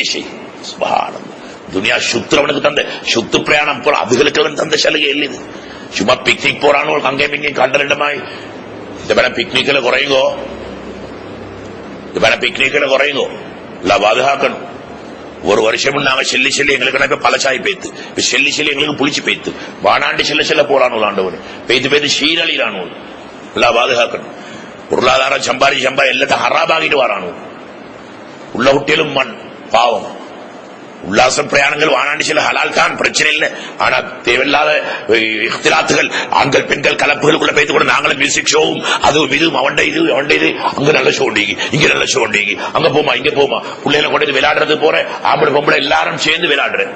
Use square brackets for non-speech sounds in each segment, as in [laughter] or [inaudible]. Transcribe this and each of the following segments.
விசேஷை சுபஹானம் துனியா சுத்துறவனுக்கு தந்த சுத்து பிரயாணம் போல அதுகளுக்கு அவன் தந்த சலுகை இல்லை இது சும்மா பிக்னிக் போறானோ அங்கே இங்கே கண்டறிடமாய் இந்த வேணா பிக்னிக்கில் குறையுங்கோ இந்த வேணா பிக்னிக்கில் குறையுங்கோ இல்ல பாதுகாக்கணும் ஒரு வருஷம் நாங்க செல்லி செல்லி எங்களுக்கு இப்ப பழச்சாய் பேத்து இப்ப செல்லி செல்லி எங்களுக்கு புளிச்சு பேத்து வானாண்டு செல்ல செல்ல போறானு ஆண்டவர் பேத்து பேத்து சீரழிறானு எல்லாம் பாதுகாக்கணும் பொருளாதாரம் சம்பாரி சம்பா எல்லாத்தையும் ஹராபாகிட்டு வரானு உள்ள குட்டியிலும் மண் பாவம். உல்லாச பிரயாணங்கள் வானாண்டு சில ஹலால் தான் பிரச்சனை இல்லை. ஆனா தேவையில்லாத அஹ், இஃப்திலாத்துகள் ஆண்கள் பெண்கள் கலப்புகளுக்குள்ள பேத்து கூட நாங்களும் மியூசிக் ஷோவும் அது இது அவண்ட இது அவண்ட இது அங்க நல்ல ஷோ உண்டீங்க இங்க நல்ல ஷோ உண்டீங்க அங்க போமா இங்க போமா. பிள்ளைகளை கொண்டு விளையாடுறது போற ஆம்பளை பொம்பளை எல்லாரும் சேர்ந்து விளையாடுறேன்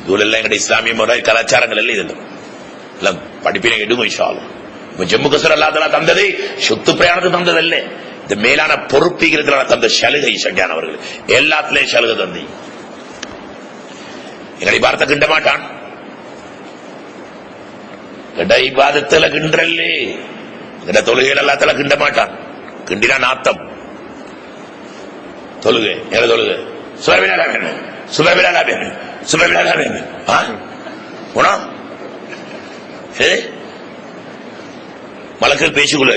இதுல எல்லாம் எங்க இஸ்லாமிய முறை கலாச்சாரங்கள் இல்லை இதெல்லாம் எல்லாம் படிப்பினை எடுங்க இஷாலும் ஜம்மு கசர் அல்லாதலா தந்ததை சொத்து பிரயாணத்தை தந்ததல்ல. இந்த மேலான பொறுப்பீகிறதுனால தந்த சலுகை சங்கியானவர்கள் எல்லாத்திலையும் சலுகை தந்தி. எங்களை பார்த்த கிண்ட மாட்டான். கிண்ட இபாதத்துல கிண்டல்லே கிண்ட தொழுகைகள் எல்லாத்துல கிண்ட மாட்டான். கிண்டினா நாத்தம். தொழுகை. எங்களை தொழுகை? சுபவிழா வேணும். சுபவிழா வேணும். சுபவிழா வேணும். ஆ? உணா ஏ? மலக்கள் பேசிக்கொள்ள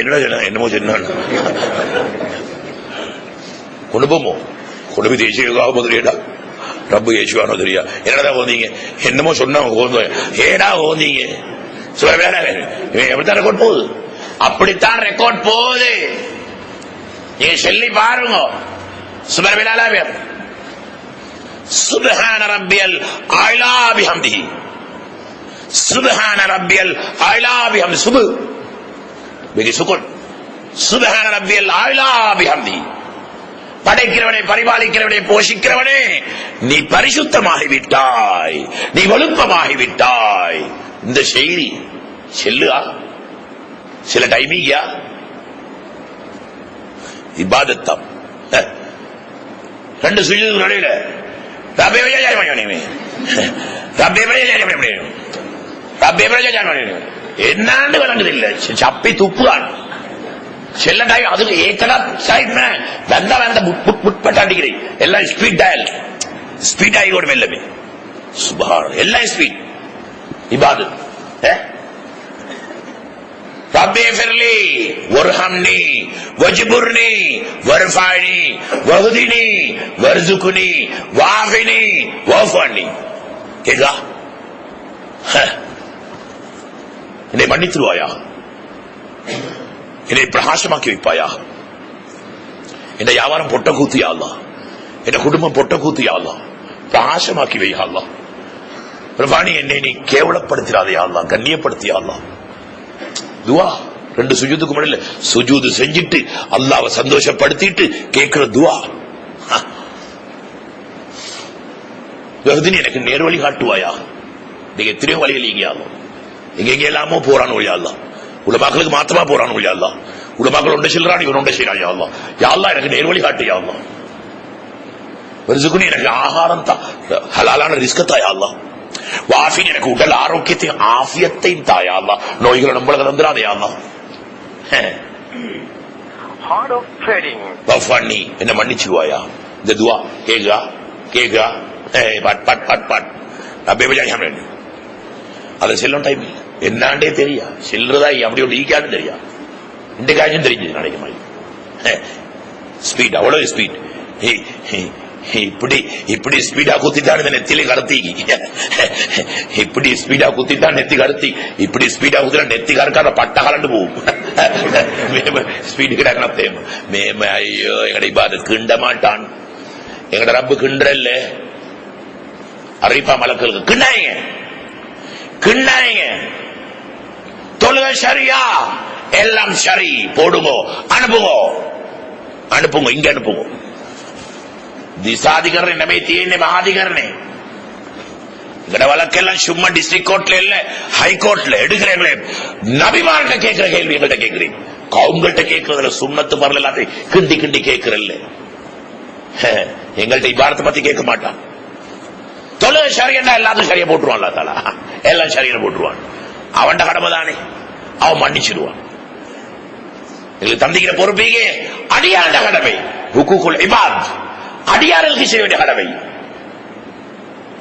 என்னடா என்னமோ சொன்னான். குடும்பமோ குடும்ப தேசியக்காக முதலியடா. ரப்பு ஏசுவானோ தெரியா? என்னடா ஓந்தீங்க என்னமோ சொன்னவங்க ஏடா ஓந்தீங்க சொல்ல வேற இவன் எப்படித்தான் ரெக்கார்ட் போகுது? அப்படித்தான் ரெக்கார்ட் போகுது. நீங்க சொல்லி பாருங்க. சுபர் விலாலா பேர். சுபஹான ரப்பியல் ஆயிலா பிஹம்திஹி சுபஹான ரப்பியல் ஆயிலா பிஹம்தி சுபு. வெரி சுகுன். சுபஹான ரப்பியல் ஆயிலா பிஹம்திஹி படைக்கிறவனே பரிபாலிக்கிறவனே போஷிக்கிறவனே நீ பரிசுத்தமாகி விட்டாய் நீ ஒழுப்பமாகி விட்டாய் இந்த செய்தி செல்லுயா சில டைமிங்கா? இபாதத்தம். ரெண்டு சுஜூது நடுவில். ரப்பே வழியா ஜாய் பண்ணி ரப்பே வழியா ரப்பே பிரயோஜனம் என்னன்னு விளங்குது இல்ல. சப்பி துப்புதான் சில டைம் அது ஏக்கடா சைட் வெந்த வெந்த புட்பட்டு அடிக்கிறேன் எல்லாம் ஸ்பீட் டயல் ஸ்பீட் ஆகி கூட எல்லாமே சுபான் எல்லாம் ஸ்பீட் இபாது. ரப்பே ஃபிர்லி கேக்கா என்னை மன்னித்துருவாயா? என்னை பிரகாசமாக்கி வைப்பாயா? என் வியாபாரம் பொட்ட கூத்து அல்லா? என் குடும்பம் பொட்ட கூத்து அல்லா? பிரகாசமாக்கி வையா பிரபாணி என்னை நீ கேவலப்படுத்திடாதே அல்லா துவா ரெண்டு சுஜூதுக்கு முன்னாடி சுஜூது செஞ்சிட்டு அல்லாவை சந்தோஷப்படுத்திட்டு கேட்கிற துவா. எனக்கு நேர் வழி காட்டுவாயா? நீங்க எத்தனையோ வழிகள் இங்கே எங்க எல்லாமோ போறான் ஒழியாதா உலமாக்களுக்கு மாத்தமா போறான் ஒழியாதா உலமாக்கள் ஒன்றை செல்றான் இவன் ஒன்றை செய்யறான் யாழ்லா யாழ்லா எனக்கு நேர் வழி காட்டு யாழ்லா வெறுசுக்குனி எனக்கு ஆகாரம் தான் ஹலாலான ரிஸ்கத்தா யாழ்லா வாஃபின் எனக்கு உடல் ஆரோக்கியத்தை ஆஃபியத்தையும் தாயாள்லா நோய்களை நம்மளுக்கு தந்துடாதே யாழ்லா Heart of trading. பண்ணி என்ன இந்த துவா. ஏய், பட் பட் பட் பட். அப்பே விஜய் அதை செல்லும் டைம் இல்லை. என்னாண்டே தெரியா? செல்றதா அப்படி ஒரு ஈக்கான்னு தெரியா? இந்த காரியம் தெரிஞ்சது நாளைக்கு மாதிரி ஸ்பீட் அவ்வளவு ஸ்பீட் இப்படி இப்படி ஸ்பீடா குத்தித்தான் இந்த நெத்திலே கடத்தி இப்படி ஸ்பீடா குத்தித்தான் நெத்தி கடத்தி இப்படி ஸ்பீடா குத்தினா நெத்தி கறக்காத பட்ட கலண்டு போகும். ஸ்பீடு கிடக்கிற தேம் மேம ஐயோ எங்கட இபாது கிண்ட மாட்டான். எங்கட ரப்பு கிண்டல்ல அறிப்பா மலக்களுக்கு கிண்டாங்க கிண்டாயங்க தொழுக சரியா? எல்லாம் சரி. போடுங்க. அனுப்புங்க. அனுப்புங்க. இங்க அனுப்புங்க. திசாதிகரன் நமே தீயனே மகாதிகரணே இங்கட வழக்கெல்லாம் சும்மா டிஸ்ட்ரிக்ட் கோர்ட்ல இல்ல ஹை கோர்ட்ல எடுக்கிறீங்களே. நபிமார்கிட்ட கேட்கிற கேள்வி எங்கள்கிட்ட கேட்கிறீங்க? அவங்கள்ட்ட கேட்கறதுல சுண்ணத்து பரல எல்லாத்தையும் கிண்டி கிண்டி கேட்கிறல்ல. எங்கள்கிட்ட இப்பாரத்தை பத்தி கேட்க மாட்டான். தொழுக சரியன்னா எல்லாத்தையும் சரியா போட்டுருவான் அல்லா தாலா எல்லாம் சரியா போட்டுருவான். அவன்ட கடமை தானே. அவன் மன்னிச்சிடுவான். எங்களுக்கு தந்திக்கிற பொறுப்பீங்க அடியாண்ட கடமை. ஹுக்குக்குள் இபாத். அடியார்களுக்கு செய்ய வேண்டிய கடமை.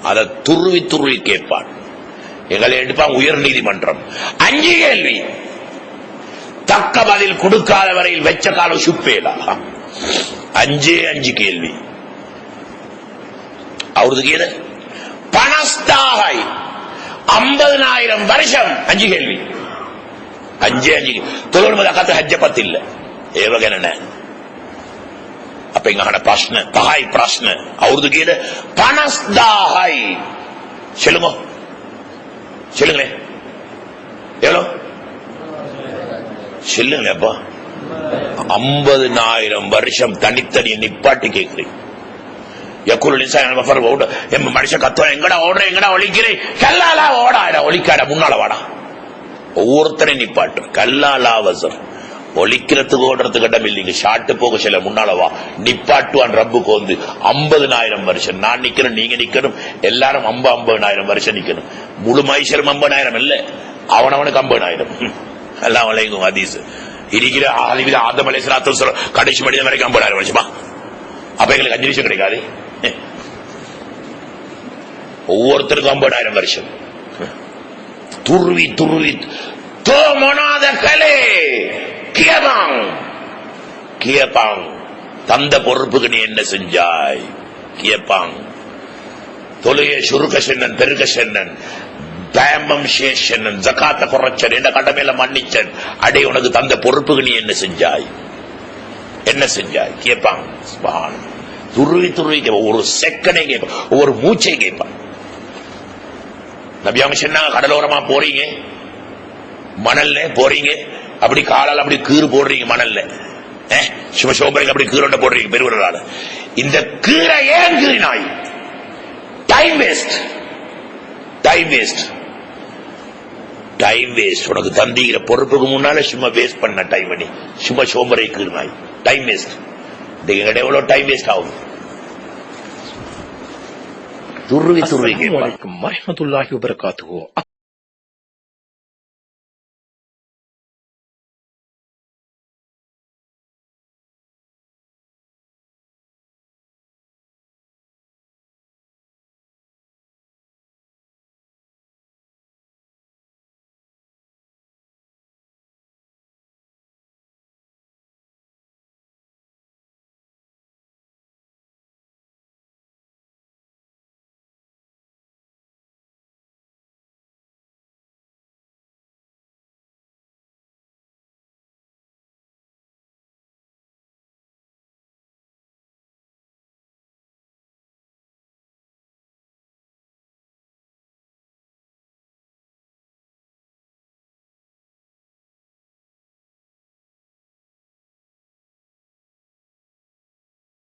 அதை துருவி துருவி கேட்பான். எங்களை எடுப்பான் உயர் நீதிமன்றம். அஞ்சு கேள்வி. தக்க பதில் கொடுக்காத வரையில் வெச்ச காலம் சுப்பேலா. அஞ்சே அஞ்சு கேள்வி. அவருக்கு கீழே பணஸ்தாகை. ஐம்பதனாயிரம் வருஷம். அஞ்சு கேள்வி. அஞ்சு அஞ்சு தொழில் கத்து ஹஜ்ஜ பத்தில்ல. ஏவகன அப்ப இங்க பிரச்சனை தாய் பிரஷ்ன. அவரது கீழே பணஸ்தாகாய் சொல்லுங்க. சொல்லுங்களேன் எவ்வளோ? சொல்லுங்களேப்பா ஐம்பதனாயிரம் வருஷம் தனித்தனி நிப்பாட்டி கேட்குறீங்க யக்குல் நிசாயம் மஃபர் ஓட எம் மனுஷன் கத்துவா எங்கடா ஓடுற எங்கடா ஒழிக்கிறேன் கல்லாலா ஓடாடா ஒழிக்காட முன்னால வாடா. ஒவ்வொருத்தரையும் நிப்பாட்டு கல்லாலா வசர். ஒழிக்கிறதுக்கு ஓடுறதுக்கு இடம் இல்லைங்க ஷாட்டு போக சில முன்னாலவா நிப்பாட்டுவான் ரப்புக்கு வந்து ஐம்பதுனாயிரம் வருஷம். நான் நிக்கணும் நீங்க நிக்கணும். எல்லாரும் அம்ப ஐம்பதுனாயிரம் வருஷம் நிக்கணும். முழு மைசரும் ஐம்பதாயிரம் இல்ல. அவனவனுக்கு ஐம்பதாயிரம் எல்லாம் [laughs] வளைங்கும் அதீஸ் இருக்கிற ஆதிவித ஆதம் அலை சொல்ல கடைசி மனிதன் வரைக்கும் ஐம்பதாயிரம் வருஷமா? அப்ப எங்களுக்கு அஞ்சு நிமிஷம் கிடைக்காது. ஒவ்வொருத்தருக்கும் ஐம்பதாயிரம் வருஷம். துருவி துருவி தோ மொனாத கலே கியபாங் கியபாங் தந்த பொறுப்புக்கு நீ என்ன செஞ்சாய்? கியபாங். தொழுகை சுருக்க சென்னன் பெருக்க சென்னன் தயம்பம் சேஷன் ஜக்காத்த குறைச்சன் என்ன கடமையில மன்னிச்சன். அடே உனக்கு தந்த பொறுப்புக்கு நீ என்ன செஞ்சாய்? என்ன செஞ்சாய்? கேட்பான் துருவி துருவி கேட்பான். ஒரு செகண்டே கேட்பான். ஒவ்வொரு மூச்சை கேட்பான். நபியாம சொன்னாங்க கடலோரமா போறீங்க. மணல்ல போறீங்க. அப்படி காலால் அப்படி கீறு போடுறீங்க மணல்ல. அஹ், சும்மா அப்படி கீரோட்ட போடுறீங்க பெருவரால இந்த கீரை ஏன் கீறினாய்? Time waste time waste time waste உனக்கு தந்திக்கிற பொறுப்புக்கு முன்னால சும்மா வேஸ்ட் பண்ண டைம் பண்ணி சும்மா சோம்பரை கீறினாய். டைம் வேஸ்ட் எங்கிட்ட எவ்வளவு டைம் வேஸ்ட் ஆகும் துருவி துருவி Assalamu கேட்பான் alaikum warahmatullahi wabarakatuh.